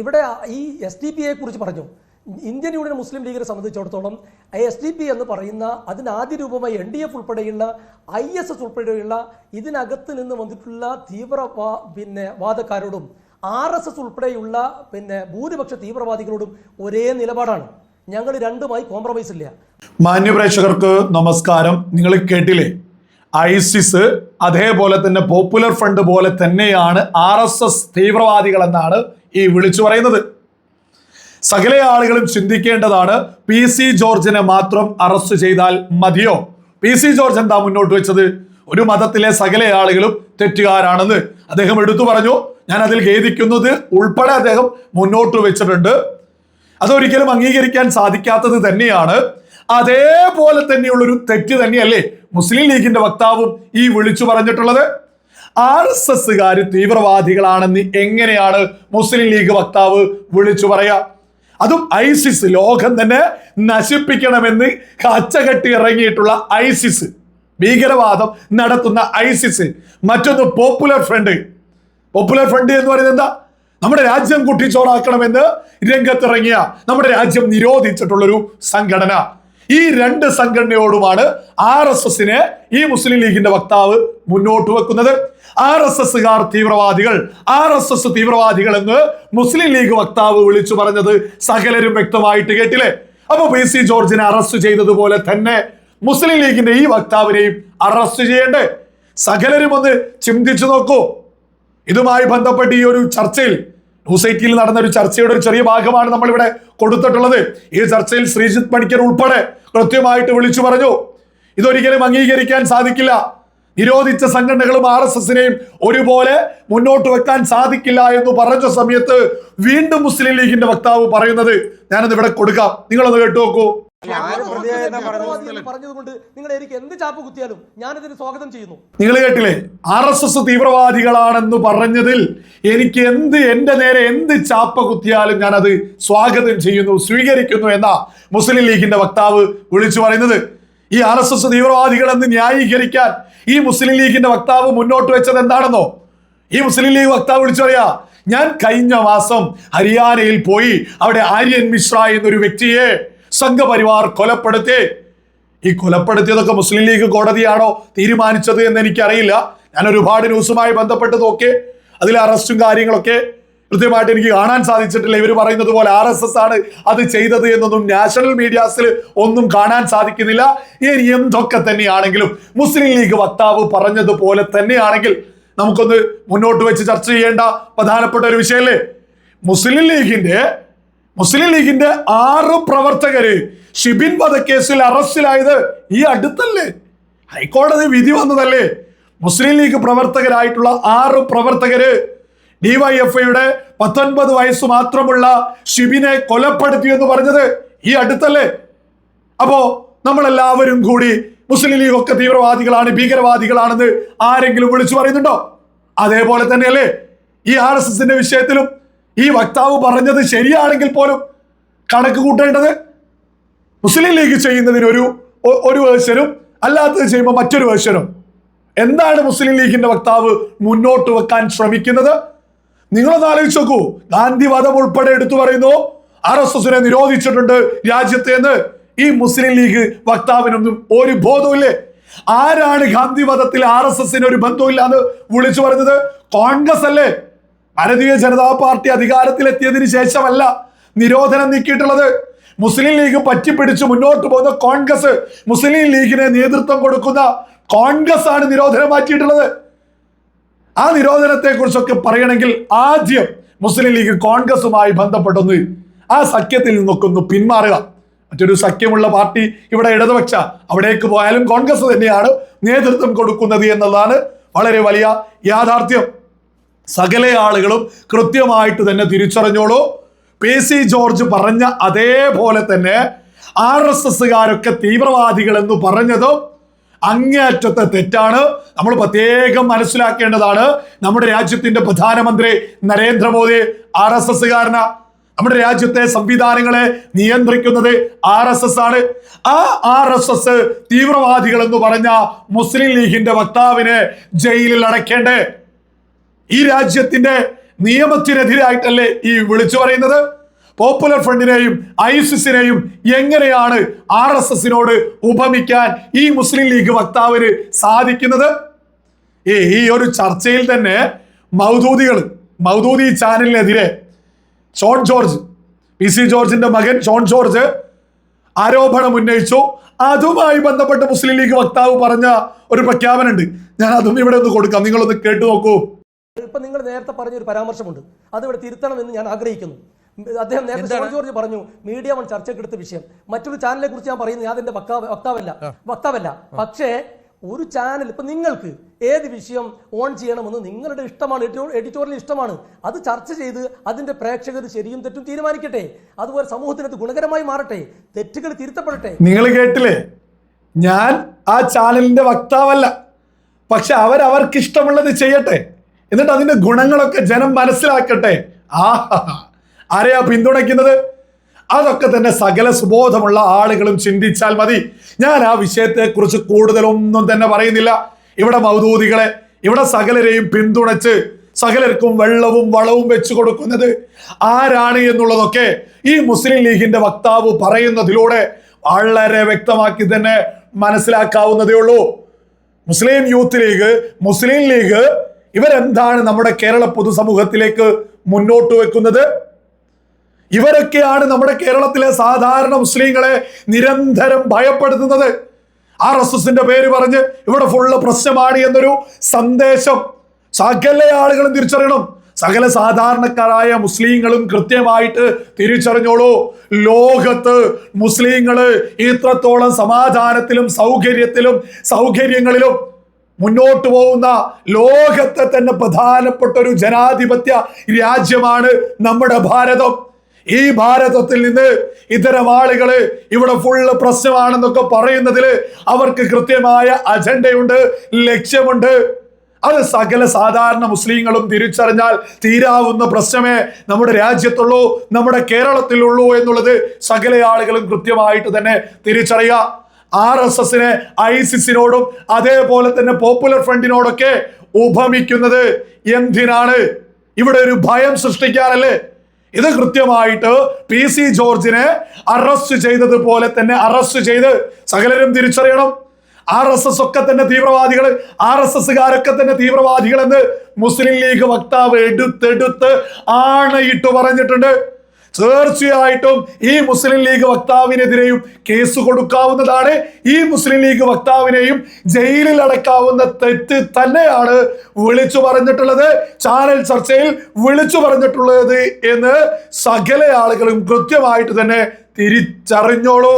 ഇവിടെ ഈ S D P കുറിച്ച് പറഞ്ഞു. ഇന്ത്യൻ യൂണിയൻ മുസ്ലിം ലീഗിനെ സംബന്ധിച്ചിടത്തോളം എസ് ഡി പി എന്ന് പറയുന്ന അതിനാദ്യ രൂപമായി എൻ ഡി എഫ് ഉൾപ്പെടെയുള്ള ഐ എസ് എസ് ഉൾപ്പെടെയുള്ള ഇതിനകത്ത് നിന്ന് വന്നിട്ടുള്ള തീവ്ര പിന്നെ വാദക്കാരോടും ആർ എസ് എസ് ഉൾപ്പെടെയുള്ള പിന്നെ ഭൂരിപക്ഷ തീവ്രവാദികളോടും ഒരേ നിലപാടാണ്. ഞങ്ങൾ രണ്ടുമായി കോംപ്രമൈസ് ഇല്ല. മാന്യപ്രേക്ഷകർക്ക് നമസ്കാരം. നിങ്ങൾ കേട്ടില്ലേ? ഐസിസ് അതേപോലെ തന്നെ പോപ്പുലർ ഫ്രണ്ട് പോലെ തന്നെയാണ് ആർ എസ് എസ് തീവ്രവാദികൾ എന്നാണ് ഈ വിളിച്ചു പറയുന്നത്. സകല ആളുകളും ചിന്തിക്കേണ്ടതാണ് പി സി ജോർജിനെ മാത്രം അറസ്റ്റ് ചെയ്താൽ മതിയോ? പി സി ജോർജ് എന്താ മുന്നോട്ട് വെച്ചത്? ഒരു മതത്തിലെ സകല ആളുകളും തെറ്റുകാരാണെന്ന് അദ്ദേഹം എടുത്തു പറഞ്ഞു. ഞാൻ അതിൽ ഖേദിക്കുന്നത് ഉൾപ്പെടെ അദ്ദേഹം മുന്നോട്ട് വെച്ചിട്ടുണ്ട്. അതൊരിക്കലും അംഗീകരിക്കാൻ സാധിക്കാത്തത് തന്നെയാണ്. അതേപോലെ തന്നെയുള്ളൊരു തെറ്റ് തന്നെയല്ലേ മുസ്ലിം ലീഗിന്റെ വക്താവും ഈ വിളിച്ചു പറഞ്ഞിട്ടുള്ളത്? ആർ എസ് എസ്സുകാർ തീവ്രവാദികളാണെന്ന് എങ്ങനെയാണ് മുസ്ലിം ലീഗ് വക്താവ് വിളിച്ചു പറയാ? അതും ഐസിസ് ലോകം തന്നെ നശിപ്പിക്കണമെന്ന് കച്ചകെട്ടി ഇറങ്ങിയിട്ടുള്ള ഐസിസ്. ഭീകരവാദം നടത്തുന്ന ഐസിസ്. മറ്റൊന്ന് പോപ്പുലർ ഫ്രണ്ട്. പോപ്പുലർ ഫ്രണ്ട് എന്ന് പറയുന്നത് എന്താ? നമ്മുടെ രാജ്യം കുട്ടിച്ചോറാക്കണമെന്ന് രംഗത്തിറങ്ങിയ നമ്മുടെ രാജ്യം നിരോധിച്ചിട്ടുള്ളൊരു സംഘടന. ഈ രണ്ട് സംഘടനയോടുമാണ് ആർ എസ് എസിനെ ഈ മുസ്ലിം ലീഗിന്റെ വക്താവ് മുന്നോട്ട് വെക്കുന്നത്. ആർ എസ് എസ്സുകാർ തീവ്രവാദികൾ. ആർ എസ് എസ് തീവ്രവാദികൾ എന്ന് മുസ്ലിം ലീഗ് വക്താവ് വിളിച്ചു പറഞ്ഞത് സകലരും വ്യക്തമായിട്ട് കേട്ടില്ലേ? അപ്പൊ പി സി ജോർജിനെ അറസ്റ്റ് ചെയ്തതുപോലെ തന്നെ മുസ്ലിം ലീഗിന്റെ ഈ വക്താവിനെയും അറസ്റ്റ് ചെയ്യേണ്ടേ? സകലരും ഒന്ന് ചിന്തിച്ചു നോക്കൂ. ഇതുമായി ബന്ധപ്പെട്ട് ഈ ഒരു ചർച്ചയിൽ എയ്റ്റിൽ നടന്ന ഒരു ചർച്ചയുടെ ഒരു ചെറിയ ഭാഗമാണ് നമ്മൾ ഇവിടെ കൊടുത്തിട്ടുള്ളത്. ഈ ചർച്ചയിൽ ശ്രീജിത്ത് പണിക്കർ ഉൾപ്പെടെ കൃത്യമായിട്ട് വിളിച്ചു പറഞ്ഞു. ഇതൊരിക്കലും അംഗീകരിക്കാൻ സാധിക്കില്ല. നിരോധിച്ച സംഘടനകളും ആർ എസ് എസിനെയും ഒരുപോലെ മുന്നോട്ട് വെക്കാൻ സാധിക്കില്ല എന്ന് പറഞ്ഞ സമയത്ത് വീണ്ടും മുസ്ലിം ലീഗിന്റെ വക്താവ് പറയുന്നത് ഞാനത് ഇവിടെ കൊടുക്കാം. നിങ്ങളൊന്ന് കേട്ടു നോക്കൂ. പറഞ്ഞതുകൊണ്ട് നിങ്ങൾ എനിക്ക് എന്ത് ചാപ്പ് കുത്തിയാലും ഞാനതിന് സ്വാഗതം ചെയ്യുന്നു. നിങ്ങൾ കേട്ടില്ലേ? ആർ എസ് എസ് തീവ്രവാദികളാണെന്ന് പറഞ്ഞതിൽ എനിക്ക് എന്ത് എന്റെ നേരെ എന്ത് ചാപ്പ കുത്തിയാലും ഞാൻ അത് സ്വാഗതം ചെയ്യുന്നു സ്വീകരിക്കുന്നു എന്ന മുസ്ലിം ലീഗിന്റെ വക്താവ് വിളിച്ചു പറയുന്നത്. ഈ ആർ എസ് എസ് തീവ്രവാദികൾ എന്ന് ന്യായീകരിക്കാൻ ഈ മുസ്ലിം ലീഗിന്റെ വക്താവ് മുന്നോട്ട് വെച്ചത് എന്താണെന്നോ? ഈ മുസ്ലിം ലീഗ് വക്താവ് വിളിച്ചു പറയാ ഞാൻ കഴിഞ്ഞ മാസം ഹരിയാനയിൽ പോയി അവിടെ ആര്യൻ മിശ്ര എന്നൊരു വ്യക്തിയെ സംഘപരിവാർ കൊലപ്പെടുത്തി. ഈ കൊലപ്പെടുത്തിയതൊക്കെ മുസ്ലിം ലീഗ് കോടതിയാണോ തീരുമാനിച്ചത് എന്ന് എനിക്കറിയില്ല. ഞാൻ ഒരുപാട് ന്യൂസുമായി ബന്ധപ്പെട്ട് നോക്കി. അതിൽ അറസ്റ്റും കാര്യങ്ങളൊക്കെ കൃത്യമായിട്ട് എനിക്ക് കാണാൻ സാധിച്ചിട്ടില്ല. ഇവർ പറയുന്നത് പോലെ ആർ എസ് എസ് ആണ് അത് ചെയ്തത് എന്നൊന്നും നാഷണൽ മീഡിയാസിൽ ഒന്നും കാണാൻ സാധിക്കുന്നില്ല. ഇനി എന്തൊക്കെ തന്നെയാണെങ്കിലും മുസ്ലിം ലീഗ് വക്താവ് പറഞ്ഞതുപോലെ തന്നെയാണെങ്കിൽ നമുക്കൊന്ന് മുന്നോട്ട് വെച്ച് ചർച്ച ചെയ്യേണ്ട പ്രധാനപ്പെട്ട ഒരു വിഷയമല്ലേ? മുസ്ലിം ലീഗിന്റെ മുസ്ലിം ലീഗിന്റെ ആറ് പ്രവർത്തകര് ഷിബിൻ വധക്കേസിൽ അറസ്റ്റിലായത് ഈ അടുത്തല്ലേ? ഹൈക്കോടതി വിധി വന്നതല്ലേ? മുസ്ലിം ലീഗ് പ്രവർത്തകരായിട്ടുള്ള ആറ് പ്രവർത്തകര് ഡിവൈഎഫ്ഐയുടെ പത്തൊൻപത് വയസ്സ് മാത്രമുള്ള ഷിബിനെ കൊലപ്പെടുത്തി എന്ന് പറഞ്ഞത് ഈ അടുത്തല്ലേ? അപ്പോ നമ്മളെല്ലാവരും കൂടി മുസ്ലിം ലീഗ് ഒക്കെ തീവ്രവാദികളാണ് ഭീകരവാദികളാണെന്ന് ആരെങ്കിലും വിളിച്ചു പറയുന്നുണ്ടോ? അതേപോലെ തന്നെയല്ലേ? ഈ ആർ എസ് എസിന്റെ വിഷയത്തിലും ഈ വക്താവ് പറഞ്ഞത് ശരിയാണെങ്കിൽ പോലും കണക്ക് കൂട്ടേണ്ടത് മുസ്ലിം ലീഗ് ചെയ്യുന്നതിന് ഒരു ഒരു വേർഷനും അല്ലാത്തത് ചെയ്യുമ്പോൾ മറ്റൊരു വേർഷനും എന്താണ് മുസ്ലിം ലീഗിന്റെ വക്താവ് മുന്നോട്ട് വെക്കാൻ ശ്രമിക്കുന്നത്? നിങ്ങളൊന്ന് ആലോചിച്ച് നോക്കൂ. ഗാന്ധിവാദം ഉൾപ്പെടെ എടുത്തു പറയുന്നു. ആർ എസ് എസിനെ നിരോധിച്ചിട്ടുണ്ട് രാജ്യത്തെ എന്ന്. ഈ മുസ്ലിം ലീഗ് വക്താവിനൊന്നും ഒരു ബോധമില്ലേ ആരാണ് ഗാന്ധിവാദത്തിൽ ആർ എസ് എസിന് ഒരു ബന്ധമില്ലാന്ന് വിളിച്ചു പറഞ്ഞത് കോൺഗ്രസ് അല്ലേ? ഭാരതീയ ജനതാ പാർട്ടി അധികാരത്തിലെത്തിയതിന് ശേഷമല്ല നിരോധനം നീക്കിയിട്ടുള്ളത്. മുസ്ലിം ലീഗ് പറ്റിപ്പിടിച്ച് മുന്നോട്ട് പോകുന്ന കോൺഗ്രസ് മുസ്ലിം ലീഗിനെ നേതൃത്വം കൊടുക്കുന്ന കോൺഗ്രസ് ആണ് നിരോധനം മാറ്റിയിട്ടുള്ളത്. ആ നിരോധനത്തെ കുറിച്ചൊക്കെ പറയണമെങ്കിൽ ആദ്യം മുസ്ലിം ലീഗ് കോൺഗ്രസുമായി ബന്ധപ്പെട്ടൊന്ന് ആ സഖ്യത്തിൽ നിന്നൊക്കെ ഒന്ന് പിന്മാറുക. മറ്റൊരു സഖ്യമുള്ള പാർട്ടി ഇവിടെ ഇടതുപക്ഷ അവിടേക്ക് പോയാലും കോൺഗ്രസ് തന്നെയാണ് നേതൃത്വം കൊടുക്കുന്നത് എന്നുള്ളതാണ് വളരെ വലിയ യാഥാർത്ഥ്യം. സകല ആളുകളും കൃത്യമായിട്ട് തന്നെ തിരിച്ചറിഞ്ഞോളൂ. പി സി ജോർജ് പറഞ്ഞ അതേപോലെ തന്നെ ആർ എസ് എസ്സുകാരൊക്കെ തീവ്രവാദികൾ എന്ന് പറഞ്ഞതും അങ്ങേയറ്റത്തെ തെറ്റാണ്. നമ്മൾ പ്രത്യേകം മനസ്സിലാക്കേണ്ടതാണ് നമ്മുടെ രാജ്യത്തിന്റെ പ്രധാനമന്ത്രി നരേന്ദ്രമോദി ആർ എസ് എസ്സുകാരന. നമ്മുടെ രാജ്യത്തെ സംവിധാനങ്ങളെ നിയന്ത്രിക്കുന്നത് ആർ എസ് എസ് ആണ് ആ ആർ എസ് എസ് തീവ്രവാദികൾ എന്ന് പറഞ്ഞ മുസ്ലിം ലീഗിന്റെ വക്താവിനെ ജയിലിൽ അടയ്ക്കേണ്ടേ? ഈ രാജ്യത്തിന്റെ നിയമത്തിനെതിരായിട്ടല്ലേ ഈ വിളിച്ചു പറയുന്നത്? പോപ്പുലർ ഫ്രണ്ടിനെയും ഐസിസിനെയും എങ്ങനെയാണ് ആർ എസ് എസിനോട് ഉപമിക്കാൻ ഈ മുസ്ലിം ലീഗ് വക്താവിന് സാധിക്കുന്നത്? ഏ ഈ ഒരു ചർച്ചയിൽ തന്നെ മൗദൂദികൾ മൗദൂദി ചാനലിനെതിരെ ഷോൺ ജോർജ് പി സി ജോർജിന്റെ മകൻ ഷോൺ ജോർജ് ആരോപണം ഉന്നയിച്ചു. അതുമായി ബന്ധപ്പെട്ട് മുസ്ലിം ലീഗ് വക്താവ് പറഞ്ഞ ഒരു പ്രഖ്യാപനമുണ്ട്. ഞാൻ അതും ഇവിടെ ഒന്ന് കൊടുക്കാം. നിങ്ങളൊന്ന് കേട്ടു നോക്കൂ. ഇപ്പൊ നിങ്ങൾ നേരത്തെ പറഞ്ഞ ഒരു പരാമർശമുണ്ട്. അത് ഇവിടെ തിരുത്തണമെന്ന് ഞാൻ ആഗ്രഹിക്കുന്നു. അദ്ദേഹം നേരത്തെ ജോർജ് ജോർജ് പറഞ്ഞു മീഡിയ വൺ ചർച്ചയ്ക്കെടുത്ത വിഷയം. മറ്റൊരു ചാനലിനെ കുറിച്ച് ഞാൻ പറയുന്നത് ഞാൻ അതിന്റെ വക്താവ് വക്താവല്ല. വക്താവല്ല. പക്ഷേ ഒരു ചാനൽ ഇപ്പൊ നിങ്ങൾക്ക് ഏത് വിഷയം ഓൺ ചെയ്യണമെന്ന് നിങ്ങളുടെ ഇഷ്ടമാണ് എഡിറ്റോറിയൽ ഇഷ്ടമാണ്. അത് ചർച്ച ചെയ്ത് അതിന്റെ പ്രേക്ഷകർ ശരിയും തെറ്റും തീരുമാനിക്കട്ടെ. അതുപോലെ സമൂഹത്തിന് അത് ഗുണകരമായി മാറട്ടെ. തെറ്റുകൾ തിരുത്തപ്പെടട്ടെ. നിങ്ങൾ കേട്ടില്ലേ? ഞാൻ ആ ചാനലിന്റെ വക്താവല്ല. പക്ഷെ അവരവർക്ക് ഇഷ്ടമുള്ളത് ചെയ്യട്ടെ. എന്നിട്ട് അതിന്റെ ഗുണങ്ങളൊക്കെ ജനം മനസ്സിലാക്കട്ടെ. ആ ആരെയാ പിന്തുണയ്ക്കുന്നത്? അതൊക്കെ തന്നെ സകല സുബോധമുള്ള ആളുകളും ചിന്തിച്ചാൽ മതി. ഞാൻ ആ വിഷയത്തെക്കുറിച്ച് കൂടുതലൊന്നും തന്നെ പറയുന്നില്ല. ഇവിടെ മൗദൂദികളെ ഇവിടെ സകലരെയും പിന്തുണച്ച് സകലർക്കും വെള്ളവും വളവും വെച്ചു കൊടുക്കുന്നത് ആരാണ് എന്നുള്ളതൊക്കെ ഈ മുസ്ലിം ലീഗിന്റെ വക്താവ് പറയുന്നതിലൂടെ വളരെ വ്യക്തമാക്കി തന്നെ മനസ്സിലാക്കാവുന്നതേ ഉള്ളൂ. മുസ്ലിം യൂത്ത് ലീഗ് മുസ്ലിം ലീഗ് ഇവരെന്താണ് നമ്മുടെ കേരള പൊതുസമൂഹത്തിലേക്ക് മുന്നോട്ട് വെക്കുന്നത്? ഇവരൊക്കെയാണ് നമ്മുടെ കേരളത്തിലെ സാധാരണ മുസ്ലിങ്ങളെ നിരന്തരം ഭയപ്പെടുത്തുന്നത്. ആർ എസ് എസിന്റെ പേര് പറഞ്ഞ് ഇവിടെ ഫുള്ള് പ്രശ്നമാണ് എന്നൊരു സന്ദേശം സകല ആളുകളും തിരിച്ചറിയണം. സകല സാധാരണക്കാരായ മുസ്ലിങ്ങളും കൃത്യമായിട്ട് തിരിച്ചറിഞ്ഞോളൂ. ലോകത്ത് മുസ്ലിങ്ങൾ ഇത്രത്തോളം സമാധാനത്തിലും സൗകര്യത്തിലും സൗകര്യങ്ങളിലും മുന്നോട്ട് പോകുന്ന ലോകത്തെ തന്നെ പ്രധാനപ്പെട്ട ഒരു ജനാധിപത്യ രാജ്യമാണ് നമ്മുടെ ഭാരതം. ഈ ഭാരതത്തിൽ നിന്ന് ഇത്തരം ആളുകൾ ഇവിടെ ഫുള്ള് പ്രശ്നമാണെന്നൊക്കെ പറയുന്നതിൽ അവർക്ക് കൃത്യമായ അജണ്ടയുണ്ട് ലക്ഷ്യമുണ്ട്. അത് സകല സാധാരണ മുസ്ലിങ്ങളും തിരിച്ചറിഞ്ഞാൽ തീരാവുന്ന പ്രശ്നമേ നമ്മുടെ രാജ്യത്തുള്ളൂ നമ്മുടെ കേരളത്തിലുള്ളൂ എന്നുള്ളത് സകല ആളുകളും കൃത്യമായിട്ട് തന്നെ തിരിച്ചറിയുക ആർ എസ് എസിനെ ഐസിസിനോടും അതേപോലെ തന്നെ പോപ്പുലർ ഫ്രണ്ടിനോടൊക്കെ ഉപമിക്കുന്നത് എന്തിനാണ്? ഇവിടെ ഒരു ഭയം സൃഷ്ടിക്കാനല്ലേ? ഇത് കൃത്യമായിട്ട് പി സി ജോർജിനെ അറസ്റ്റ് ചെയ്തതുപോലെ തന്നെ അറസ്റ്റ് ചെയ്ത് സകലരും തിരിച്ചറിയണം. ആർ എസ് എസ് ഒക്കെ തന്നെ തീവ്രവാദികൾ ആർ എസ് എസ്സുകാരൊക്കെ തന്നെ തീവ്രവാദികൾ എന്ന് മുസ്ലിം ലീഗ് വക്താവ് എടുത്തെടുത്ത് ആണയിട്ട് പറഞ്ഞിട്ടുണ്ട്. തീർച്ചയായിട്ടും ഈ മുസ്ലിം ലീഗ് വക്താവിനെതിരെയും കേസ് കൊടുക്കാവുന്നതാണ്. ഈ മുസ്ലിം ലീഗ് വക്താവിനെയും ജയിലിൽ അടക്കാവുന്ന തെറ്റ് തന്നെയാണ് വിളിച്ചു പറഞ്ഞിട്ടുള്ളത്. ചാനൽ ചർച്ചയിൽ വിളിച്ചു പറഞ്ഞിട്ടുള്ളത് എന്ന് സകല ആളുകളും കൃത്യമായിട്ട് തന്നെ തിരിച്ചറിഞ്ഞോളൂ.